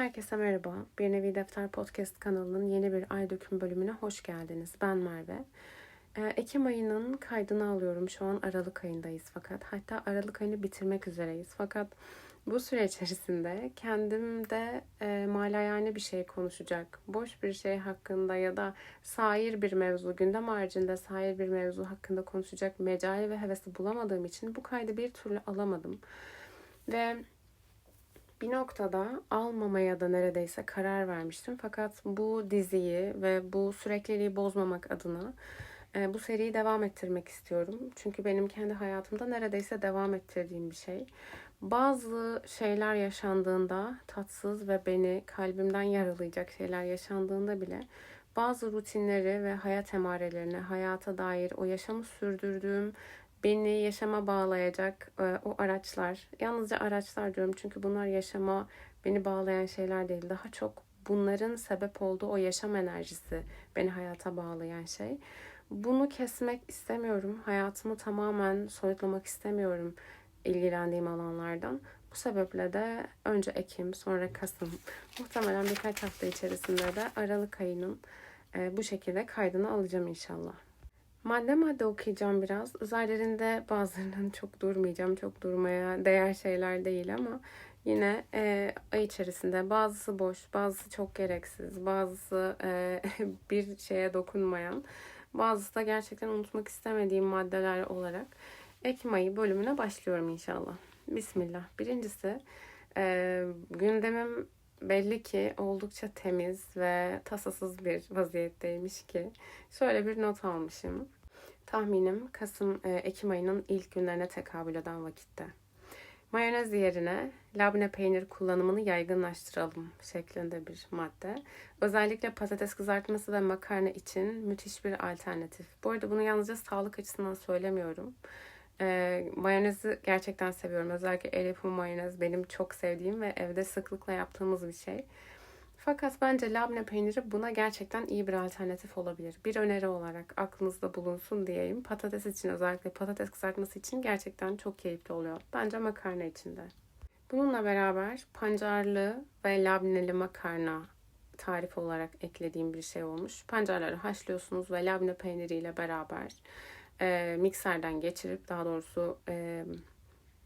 Herkese merhaba. Bir Nevi Defter Podcast kanalının yeni bir ay döküm bölümüne hoş geldiniz. Ben Merve. Ee, Ekim ayının kaydını alıyorum. Şu an Aralık ayındayız fakat. Hatta Aralık ayını bitirmek üzereyiz. Fakat bu süre içerisinde kendimde e, malayane bir şey konuşacak, boş bir şey hakkında ya da sair bir mevzu, gündem haricinde sair bir mevzu hakkında konuşacak mecali ve hevesi bulamadığım için bu kaydı bir türlü alamadım. Ve bir noktada almamaya da neredeyse karar vermiştim. Fakat bu diziyi ve bu sürekliliği bozmamak adına e, bu seriyi devam ettirmek istiyorum. Çünkü benim kendi hayatımda neredeyse devam ettirdiğim bir şey. Bazı şeyler yaşandığında tatsız ve beni kalbimden yaralayacak şeyler yaşandığında bile bazı rutinleri ve hayat emarelerini, hayata dair o yaşamı sürdürdüğüm beni yaşama bağlayacak e, o araçlar. Yalnızca araçlar diyorum çünkü bunlar yaşama beni bağlayan şeyler değil. Daha çok bunların sebep olduğu o yaşam enerjisi beni hayata bağlayan şey. Bunu kesmek istemiyorum. Hayatımı tamamen soyutlamak istemiyorum ilgilendiğim alanlardan. Bu sebeple de önce Ekim, sonra Kasım, muhtemelen birkaç hafta içerisinde de Aralık ayının e, bu şekilde kaydını alacağım inşallah. Madde madde okuyacağım biraz. Üzerlerinde bazılarının çok durmayacağım. Çok durmaya değer şeyler değil ama yine e, ay içerisinde bazısı boş, bazısı çok gereksiz, bazısı e, bir şeye dokunmayan, bazısı da gerçekten unutmak istemediğim maddeler olarak Ekim ayı bölümüne başlıyorum inşallah. Bismillah. Birincisi e, gündemim belli ki oldukça temiz ve tasasız bir vaziyetteymiş ki şöyle bir not almışım. Tahminim Kasım e, Ekim ayının ilk günlerine tekabül eden vakitte. Mayonez yerine labne peynir kullanımını yaygınlaştıralım şeklinde bir madde. Özellikle patates kızartması ve makarna için müthiş bir alternatif. Bu arada bunu yalnızca sağlık açısından söylemiyorum. E, mayonezi gerçekten seviyorum. Özellikle el yapımı mayonez benim çok sevdiğim ve evde sıklıkla yaptığımız bir şey. Fakat bence labne peyniri buna gerçekten iyi bir alternatif olabilir. Bir öneri olarak aklınızda bulunsun diyeyim. Patates için özellikle patates kızartması için gerçekten çok keyifli oluyor. Bence makarna için de. Bununla beraber pancarlı ve labneli makarna tarif olarak eklediğim bir şey olmuş. Pancarları haşlıyorsunuz ve labne peyniriyle beraber e, mikserden geçirip daha doğrusu e,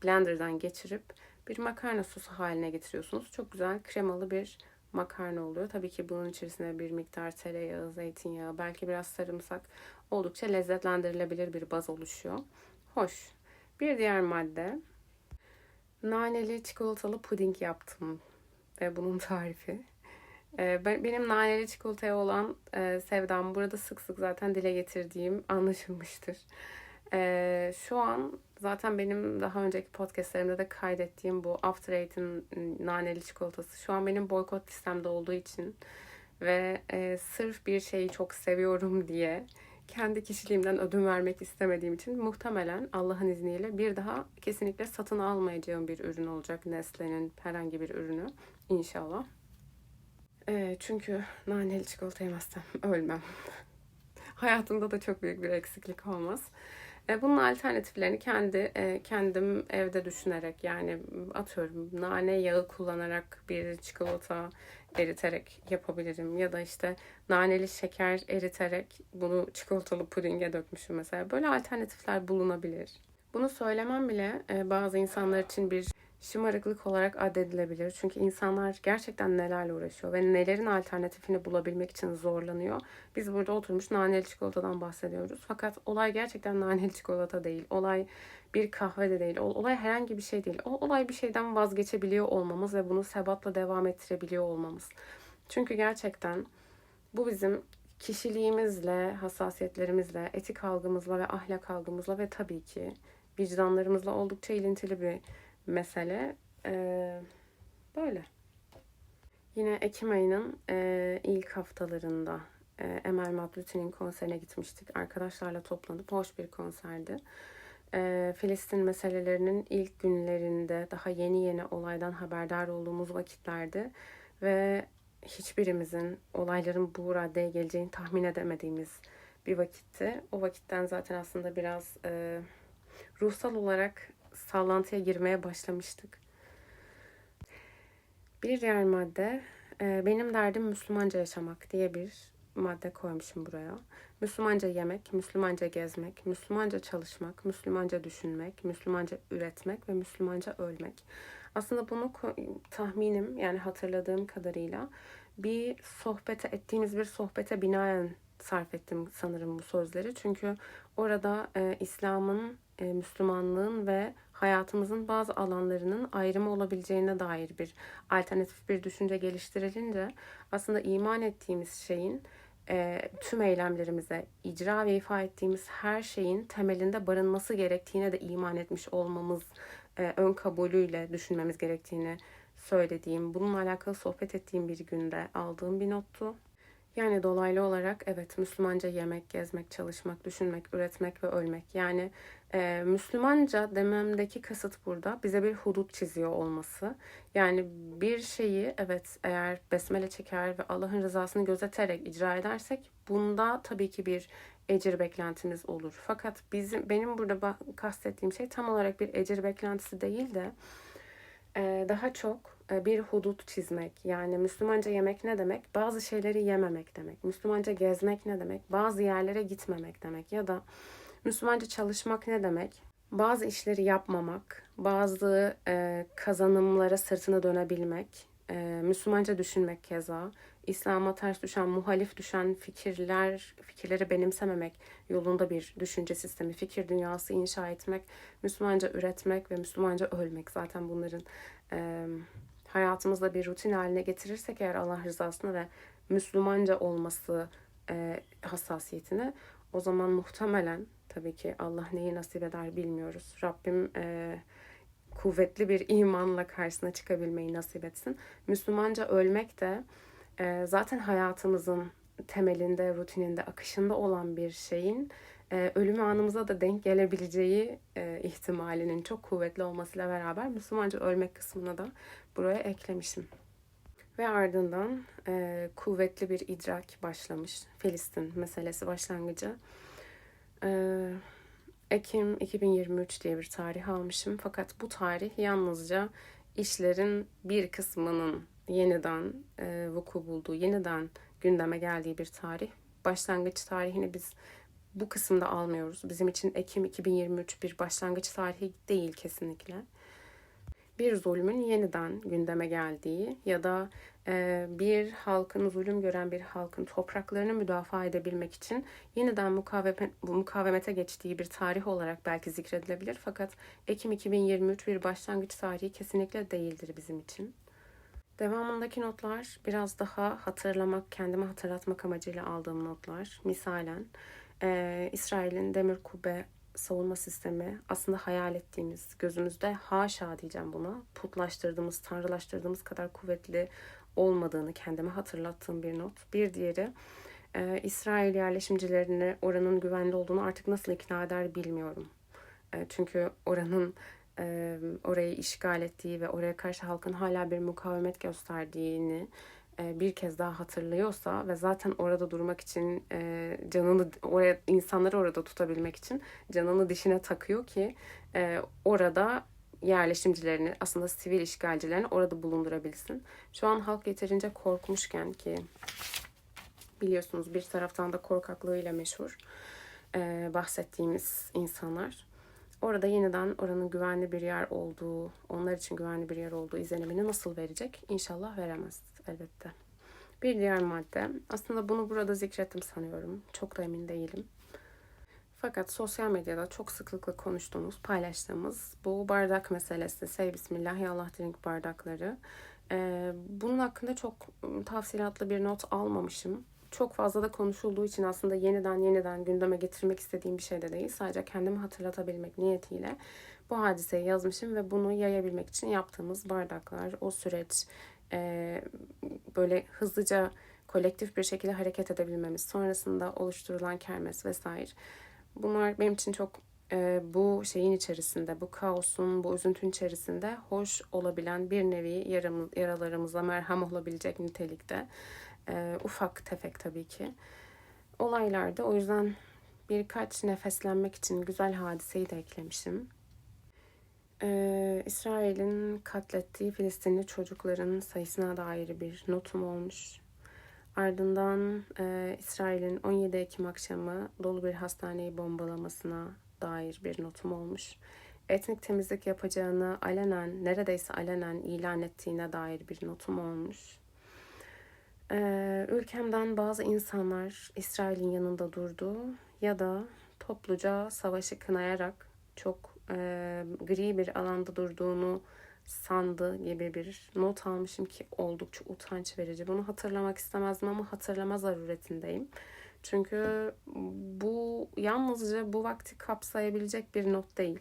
blenderdan geçirip bir makarna sosu haline getiriyorsunuz. Çok güzel kremalı bir makarna oluyor. Tabii ki bunun içerisinde bir miktar tereyağı, zeytinyağı, belki biraz sarımsak oldukça lezzetlendirilebilir bir baz oluşuyor. Hoş. Bir diğer madde naneli çikolatalı puding yaptım ve bunun tarifi. Ee, benim naneli çikolataya olan e, sevdam burada sık sık zaten dile getirdiğim anlaşılmıştır. Ee, şu an zaten benim daha önceki podcastlerimde de kaydettiğim bu After Eight'in naneli çikolatası şu an benim boykot listemde olduğu için ve e, sırf bir şeyi çok seviyorum diye kendi kişiliğimden ödün vermek istemediğim için muhtemelen Allah'ın izniyle bir daha kesinlikle satın almayacağım bir ürün olacak Nestle'nin herhangi bir ürünü inşallah. E, çünkü naneli çikolata yemezsem ölmem. Hayatımda da çok büyük bir eksiklik olmaz. E, bunun alternatiflerini kendi e, kendim evde düşünerek yani atıyorum nane yağı kullanarak bir çikolata eriterek yapabilirim ya da işte naneli şeker eriterek bunu çikolatalı pudinge dökmüşüm mesela. Böyle alternatifler bulunabilir. Bunu söylemem bile e, bazı insanlar için bir şımarıklık olarak addedilebilir. Çünkü insanlar gerçekten nelerle uğraşıyor ve nelerin alternatifini bulabilmek için zorlanıyor. Biz burada oturmuş naneli çikolatadan bahsediyoruz. Fakat olay gerçekten naneli çikolata değil. Olay bir kahve de değil. Olay herhangi bir şey değil. O olay bir şeyden vazgeçebiliyor olmamız ve bunu sebatla devam ettirebiliyor olmamız. Çünkü gerçekten bu bizim kişiliğimizle, hassasiyetlerimizle, etik algımızla ve ahlak algımızla ve tabii ki vicdanlarımızla oldukça ilintili bir mesele. Ee, böyle. Yine Ekim ayının e, ilk haftalarında e, Emel Matluti'nin konserine gitmiştik. Arkadaşlarla toplanıp hoş bir konserdi. E, Filistin meselelerinin ilk günlerinde daha yeni yeni olaydan haberdar olduğumuz vakitlerde ve hiçbirimizin olayların bu raddeye geleceğini tahmin edemediğimiz bir vakitti. O vakitten zaten aslında biraz e, ruhsal olarak sallantıya girmeye başlamıştık. Bir diğer madde e, benim derdim Müslümanca yaşamak diye bir madde koymuşum buraya. Müslümanca yemek, Müslümanca gezmek, Müslümanca çalışmak, Müslümanca düşünmek, Müslümanca üretmek ve Müslümanca ölmek. Aslında bunu tahminim yani hatırladığım kadarıyla bir sohbete ettiğimiz bir sohbete binaen sarf ettim sanırım bu sözleri. Çünkü orada e, İslam'ın, e, Müslümanlığın ve hayatımızın bazı alanlarının ayrımı olabileceğine dair bir alternatif bir düşünce geliştirilince aslında iman ettiğimiz şeyin e, tüm eylemlerimize, icra ve ifa ettiğimiz her şeyin temelinde barınması gerektiğine de iman etmiş olmamız e, ön kabulüyle düşünmemiz gerektiğini söylediğim, bununla alakalı sohbet ettiğim bir günde aldığım bir nottu. Yani dolaylı olarak evet Müslümanca yemek, gezmek, çalışmak, düşünmek, üretmek ve ölmek. Yani e, Müslümanca dememdeki kasıt burada bize bir hudut çiziyor olması. Yani bir şeyi evet eğer besmele çeker ve Allah'ın rızasını gözeterek icra edersek bunda tabii ki bir ecir beklentimiz olur. Fakat bizim benim burada kastettiğim şey tam olarak bir ecir beklentisi değil de e, daha çok bir hudut çizmek. Yani Müslümanca yemek ne demek? Bazı şeyleri yememek demek. Müslümanca gezmek ne demek? Bazı yerlere gitmemek demek. Ya da Müslümanca çalışmak ne demek? Bazı işleri yapmamak, bazı e, kazanımlara sırtını dönebilmek, e, Müslümanca düşünmek keza, İslam'a ters düşen, muhalif düşen fikirler, fikirleri benimsememek yolunda bir düşünce sistemi, fikir dünyası inşa etmek, Müslümanca üretmek ve Müslümanca ölmek. Zaten bunların e, hayatımızda bir rutin haline getirirsek eğer Allah rızasına ve Müslümanca olması e, hassasiyetini o zaman muhtemelen tabii ki Allah neyi nasip eder bilmiyoruz. Rabbim e, kuvvetli bir imanla karşısına çıkabilmeyi nasip etsin. Müslümanca ölmek de e, zaten hayatımızın temelinde, rutininde, akışında olan bir şeyin e, ölüm anımıza da denk gelebileceği e, ihtimalinin çok kuvvetli olmasıyla beraber Müslümanca ölmek kısmına da buraya eklemişim. Ve ardından e, kuvvetli bir idrak başlamış. Filistin meselesi başlangıcı. E, Ekim 2023 diye bir tarih almışım. Fakat bu tarih yalnızca işlerin bir kısmının yeniden e, vuku bulduğu, yeniden gündeme geldiği bir tarih. Başlangıç tarihini biz bu kısımda almıyoruz. Bizim için Ekim 2023 bir başlangıç tarihi değil kesinlikle. Bir zulmün yeniden gündeme geldiği ya da e, bir halkın, zulüm gören bir halkın topraklarını müdafaa edebilmek için yeniden mukaveme, mukavemete geçtiği bir tarih olarak belki zikredilebilir. Fakat Ekim 2023 bir başlangıç tarihi kesinlikle değildir bizim için. Devamındaki notlar biraz daha hatırlamak, kendime hatırlatmak amacıyla aldığım notlar. Misalen e, İsrail'in demir kubbe savunma sistemi aslında hayal ettiğimiz, gözümüzde haşa diyeceğim buna, putlaştırdığımız, tanrılaştırdığımız kadar kuvvetli olmadığını kendime hatırlattığım bir not. Bir diğeri e, İsrail yerleşimcilerini oranın güvenli olduğunu artık nasıl ikna eder bilmiyorum. E, çünkü oranın e, orayı işgal ettiği ve oraya karşı halkın hala bir mukavemet gösterdiğini e, bir kez daha hatırlıyorsa ve zaten orada durmak için e, canını oraya insanları orada tutabilmek için canını dişine takıyor ki e, orada yerleşimcilerini aslında sivil işgalcilerini orada bulundurabilsin. Şu an halk yeterince korkmuşken ki biliyorsunuz bir taraftan da korkaklığıyla meşhur bahsettiğimiz insanlar orada yeniden oranın güvenli bir yer olduğu, onlar için güvenli bir yer olduğu izlenimini nasıl verecek? İnşallah veremez elbette. Bir diğer madde, aslında bunu burada zikrettim sanıyorum. Çok da emin değilim. Fakat sosyal medyada çok sıklıkla konuştuğumuz, paylaştığımız bu bardak meselesi, Sev Bismillah ya Allah drink bardakları. Ee, bunun hakkında çok tafsilatlı bir not almamışım. Çok fazla da konuşulduğu için aslında yeniden yeniden gündeme getirmek istediğim bir şey de değil. Sadece kendimi hatırlatabilmek niyetiyle bu hadiseyi yazmışım ve bunu yayabilmek için yaptığımız bardaklar, o süreç, e, böyle hızlıca kolektif bir şekilde hareket edebilmemiz, sonrasında oluşturulan kermes vesaire. Bunlar benim için çok e, bu şeyin içerisinde, bu kaosun, bu üzüntünün içerisinde hoş olabilen bir nevi yaramız, yaralarımıza merhem olabilecek nitelikte. E, ufak tefek tabii ki. Olaylarda o yüzden birkaç nefeslenmek için güzel hadiseyi de eklemişim. Ee, İsrail'in katlettiği Filistinli çocukların sayısına dair bir notum olmuş. Ardından e, İsrail'in 17 Ekim akşamı dolu bir hastaneyi bombalamasına dair bir notum olmuş. Etnik temizlik yapacağını alenen, neredeyse alenen ilan ettiğine dair bir notum olmuş. Ee, ülkemden bazı insanlar İsrail'in yanında durdu ya da topluca savaşı kınayarak çok e, gri bir alanda durduğunu sandı gibi bir not almışım ki oldukça utanç verici. Bunu hatırlamak istemezdim ama hatırlama zaruretindeyim. Çünkü bu yalnızca bu vakti kapsayabilecek bir not değil.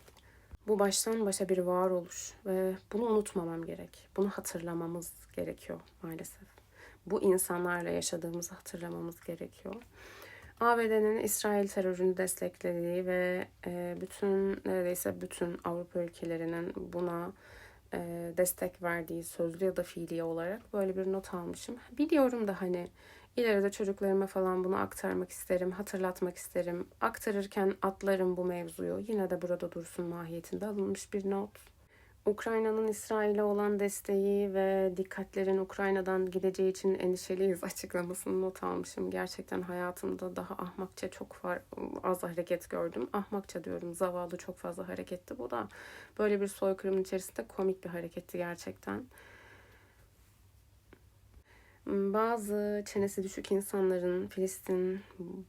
Bu baştan başa bir varoluş ve bunu unutmamam gerek. Bunu hatırlamamız gerekiyor maalesef. Bu insanlarla yaşadığımızı hatırlamamız gerekiyor. ABD'nin İsrail terörünü desteklediği ve e, bütün neredeyse bütün Avrupa ülkelerinin buna e, destek verdiği sözlü ya da fiili olarak böyle bir not almışım. Biliyorum da hani ileride çocuklarıma falan bunu aktarmak isterim, hatırlatmak isterim. Aktarırken atlarım bu mevzuyu. Yine de burada dursun mahiyetinde alınmış bir not. Ukrayna'nın İsrail'e olan desteği ve dikkatlerin Ukrayna'dan gideceği için endişeliyiz açıklamasını not almışım. Gerçekten hayatımda daha ahmakça çok far, az hareket gördüm. Ahmakça diyorum zavallı çok fazla hareketti. Bu da böyle bir soykırımın içerisinde komik bir hareketti gerçekten. Bazı çenesi düşük insanların Filistin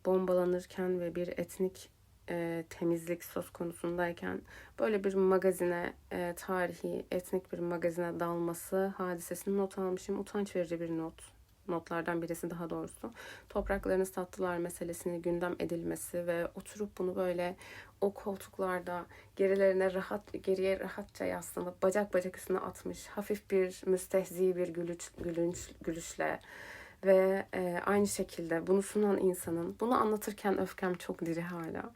bombalanırken ve bir etnik e, temizlik söz konusundayken böyle bir magazine, e, tarihi, etnik bir magazine dalması hadisesini not almışım. Utanç verici bir not. Notlardan birisi daha doğrusu. Topraklarını sattılar meselesini gündem edilmesi ve oturup bunu böyle o koltuklarda gerilerine rahat geriye rahatça yaslanıp bacak bacak üstüne atmış hafif bir müstehzi bir gülüç, gülünç, gülüşle ve e, aynı şekilde bunu sunan insanın, bunu anlatırken öfkem çok diri hala.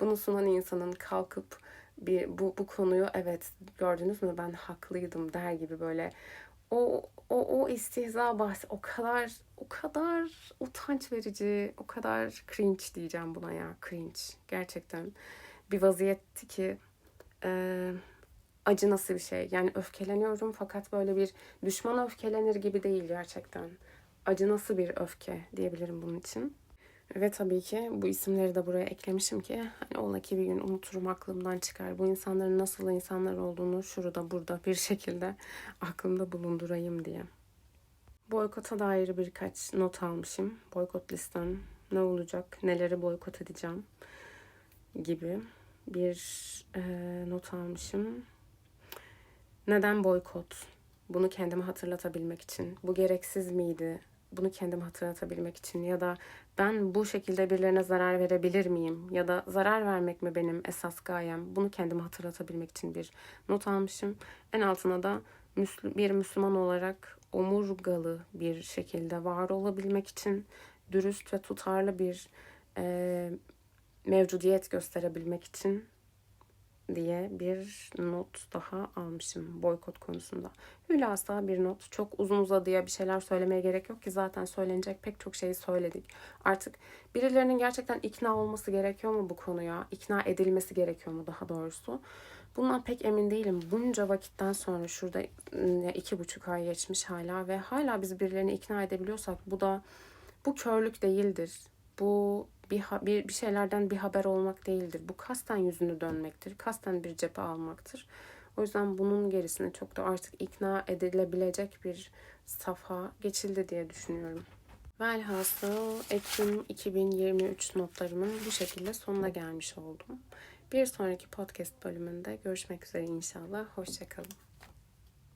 Bunu sunan insanın kalkıp bir bu, bu konuyu evet gördünüz mü? Ben haklıydım. der gibi böyle. O o o istihza bahsi o kadar o kadar utanç verici, o kadar cringe diyeceğim buna ya cringe gerçekten bir vaziyetti ki e, acı nasıl bir şey. Yani öfkeleniyorum fakat böyle bir düşman öfkelenir gibi değil gerçekten acı nasıl bir öfke diyebilirim bunun için. Ve tabii ki bu isimleri de buraya eklemişim ki hani ola ki bir gün unuturum aklımdan çıkar. Bu insanların nasıl insanlar olduğunu şurada burada bir şekilde aklımda bulundurayım diye. Boykota dair birkaç not almışım. Boykot listem ne olacak, neleri boykot edeceğim gibi bir e, not almışım. Neden boykot? Bunu kendime hatırlatabilmek için. Bu gereksiz miydi? bunu kendime hatırlatabilmek için ya da ben bu şekilde birilerine zarar verebilir miyim ya da zarar vermek mi benim esas gayem bunu kendime hatırlatabilmek için bir not almışım. En altına da bir Müslüman olarak omurgalı bir şekilde var olabilmek için dürüst ve tutarlı bir e, mevcudiyet gösterebilmek için diye bir not daha almışım boykot konusunda. Hülasa bir not. Çok uzun uzadıya bir şeyler söylemeye gerek yok ki zaten söylenecek pek çok şeyi söyledik. Artık birilerinin gerçekten ikna olması gerekiyor mu bu konuya? İkna edilmesi gerekiyor mu daha doğrusu? Bundan pek emin değilim. Bunca vakitten sonra şurada iki buçuk ay geçmiş hala ve hala biz birilerini ikna edebiliyorsak bu da bu körlük değildir. Bu bir, bir, bir şeylerden bir haber olmak değildir. Bu kasten yüzünü dönmektir. Kasten bir cephe almaktır. O yüzden bunun gerisine çok da artık ikna edilebilecek bir safha geçildi diye düşünüyorum. Velhasıl Ekim 2023 notlarımın bu şekilde sonuna gelmiş oldum. Bir sonraki podcast bölümünde görüşmek üzere inşallah. Hoşçakalın.